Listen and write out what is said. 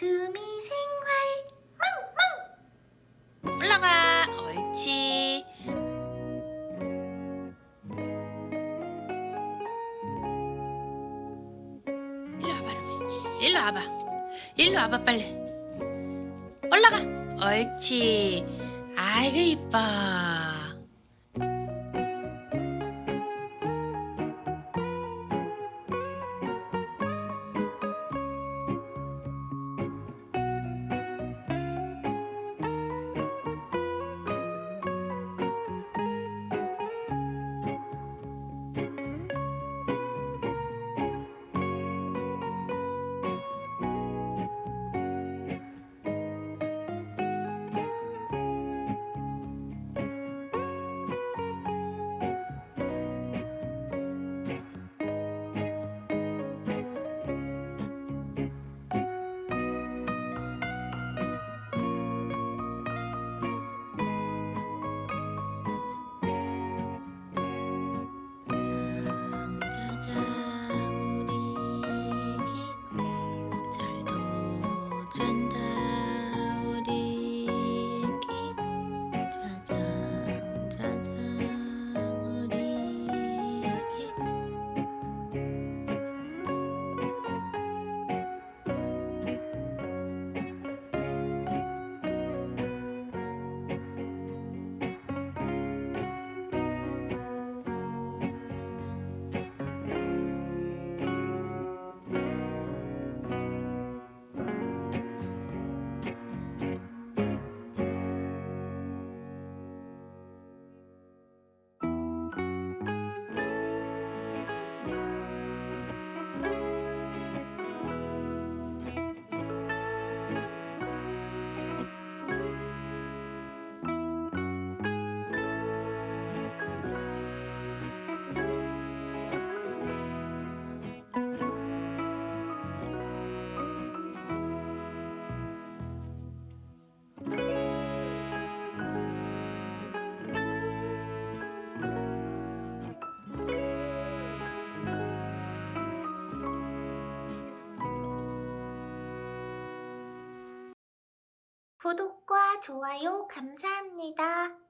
루미 생활 올라가. 옳지. 일로 와봐, 루미. 일로 와봐. 일로 와봐, 빨리. 올라가. 옳지. 아이고, 이뻐. 구독과 좋아요 감사합니다.